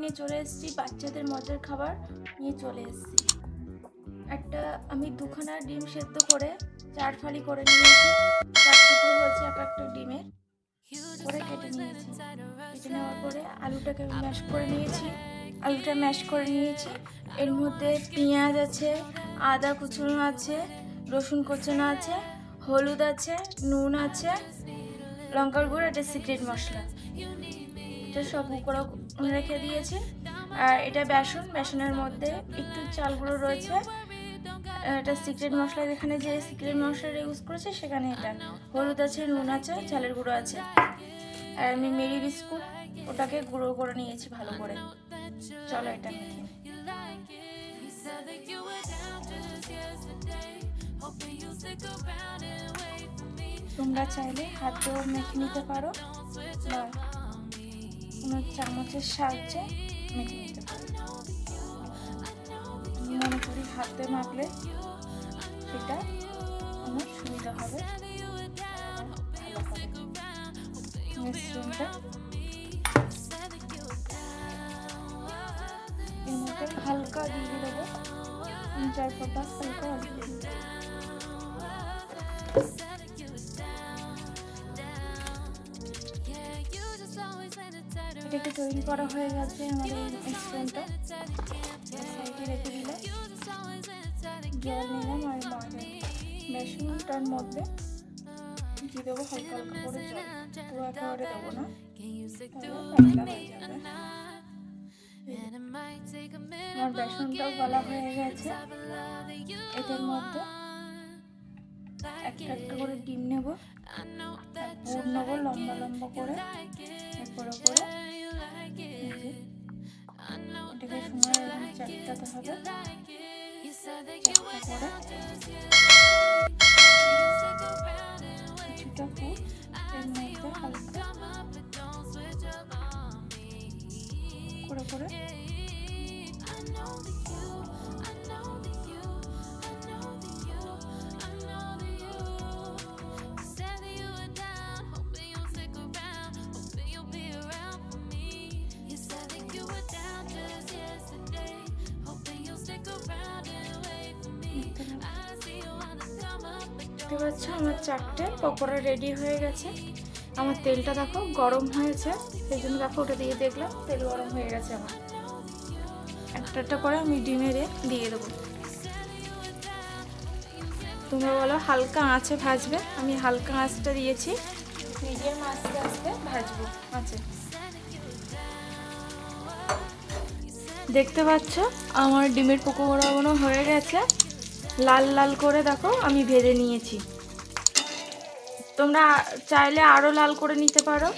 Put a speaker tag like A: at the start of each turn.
A: নিয়ে চলে এসেছি, বাচ্চাদের মজার খাবার নিয়ে চলে এসেছি। একটা আমি দুখানা ডিম সেদ্ধ করে চার ফালি করে নিয়েছি, চার টুকরো হয়েছে এক একটা ডিমের, করে কেটে নিয়েছি। কেটে নেওয়ার পরে আলুটাকে ম্যাশ করে নিয়েছি, আলুটা ম্যাশ করে নিয়েছি। এর মধ্যে পেঁয়াজ আছে, আদা কুচনো আছে, রসুন কুচনো আছে, হলুদ আছে, নুন আছে, লঙ্কার গুঁড়ো, এটা সিক্রেট মশলা। এটা সব গুঁড়ো রেখে দিয়েছি। আর এটা বেসন, বেসনের মধ্যে একটু চাল গুঁড়ো রয়েছে। এটা সিক্রেট মশলা, যেখানে যে সিক্রেট মশলাটা ইউজ করেছে, সেখানে এটা। হলুদ আছে, নুন আছে, চালের গুঁড়ো আছে। আর আমি মেরি বিস্কুট, ওটাকে গুঁড়ো করে নিয়েছি ভালো করে। চলো এটা তোমরা চাইলে হাতেও মেখে নিতে পারো। বা কোনো চামচের সাহায্যে মেখে নিতে পারো। মনে করি হাতে মাখলে সেটা আমার সুবিধা হবে হবে। মিশ্রণটা এর মধ্যে হালকা দিয়ে দেবো। তিন, চার ফোঁটা হালকা দিয়ে। এটাকে তৈরি করা হয়ে গেছে আমাদের মিশ্রণটা সাইডে রেখে দিলাম। জল নিলাম আর মাঝে বেসনটার মধ্যে দিয়ে দেবো হালকা হালকা করে জল। একেবারে দেবো না। আমার বেসনটাও গলা হয়ে গেছে। এটার মধ্যে একটা একটা করে ডিম নেব। পুর নেব লম্বা লম্বা করে। করে যে, এটাকে সময় চাপটাতে হবে। কিছুটা পুর এর মধ্যে হালকা। করে করে। দেখতে পাচ্ছ, আমার চারটে পকোড়া রেডি হয়ে গেছে। আমার তেলটা দেখো গরম হয়েছে, সেই জন্য দেখো ওটা দিয়ে দেখলাম, তেল গরম হয়ে গেছে আমার। একটা একটা করে আমি ডিমেরে দিয়ে দেবো। তোমরা বলো হালকা আঁচে ভাজবে, আমি হালকা আঁচটা দিয়েছি, মিডিয়াম আস্তে আস্তে ভাজবো, আঁচে। দেখতে পাচ্ছ, আমার ডিমের পকোড়াগুলো হয়ে গেছে। লাল লাল করে দেখো আমি ভেজে নিয়েছি। তোমরা চাইলে আরও লাল করে নিতে পারো।